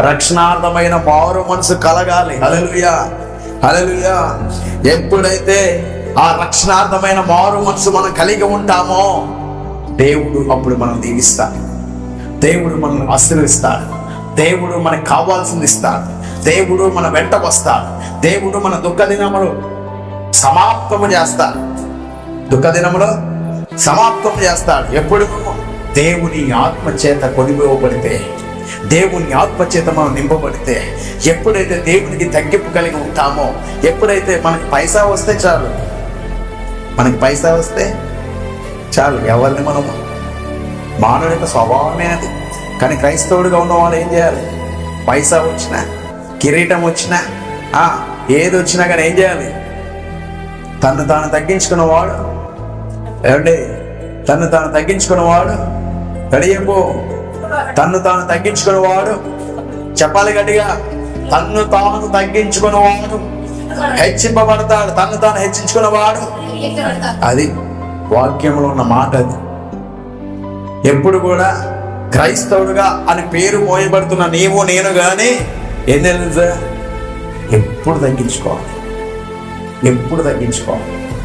రక్షణార్థమైన మారు మనసు కలగాలి. అలలుయా అలలుయా ఎప్పుడైతే ఆ రక్షణార్థమైన మారు మనసు మనం కలిగి ఉంటామో దేవుడు అప్పుడు మనం దీవిస్తాడు. దేవుడు మనల్ని ఆశీర్విస్తాడు దేవుడు మనకు కావాల్సింది ఇస్తాడు. దేవుడు మన వెంట వస్తాడు. దేవుడు మన దుఃఖ దినములు సమాప్తము చేస్తాడు. దుఃఖ దినములు సమాప్తం చేస్తాడు. ఎప్పుడు దేవుని ఆత్మ చేత కొనిపోబడితే దేవుని ఆత్మ మనం నింపబడితే ఎప్పుడైతే దేవునికి తగ్గింపు కలిగి ఉంటామో ఎప్పుడైతే మనకి పైసా వస్తే చాలు. మనకి పైసా వస్తే చాలు ఎవరిని మనము? మానవుడి యొక్క స్వభావమే అది. కానీ క్రైస్తవుడిగా ఉన్నవాడు ఏం చేయాలి? పైసా వచ్చినా కిరీటం వచ్చినా ఆ, ఏది వచ్చినా కానీ ఏం చేయాలి? తను తాను తగ్గించుకున్నవాడు ఏమండి? తను తాను తగ్గించుకున్నవాడు తడియంబో తన్ను తాను తగ్గించుకునేవాడు. చెప్పాలి గట్టిగా తన్ను తాను తగ్గించుకునేవాడు. హెచ్చింపబడతాడు తన్ను తాను హెచ్చించుకునేవాడు. అది వాక్యంలో ఉన్న మాట అది. ఎప్పుడు కూడా క్రైస్తవుడుగా అని పేరు మోయబడుతున్న నీవు నేను కానీ ఏం తెలియదు ఎప్పుడు తగ్గించుకోవాలి. ఎప్పుడు తగ్గించుకోవాలి.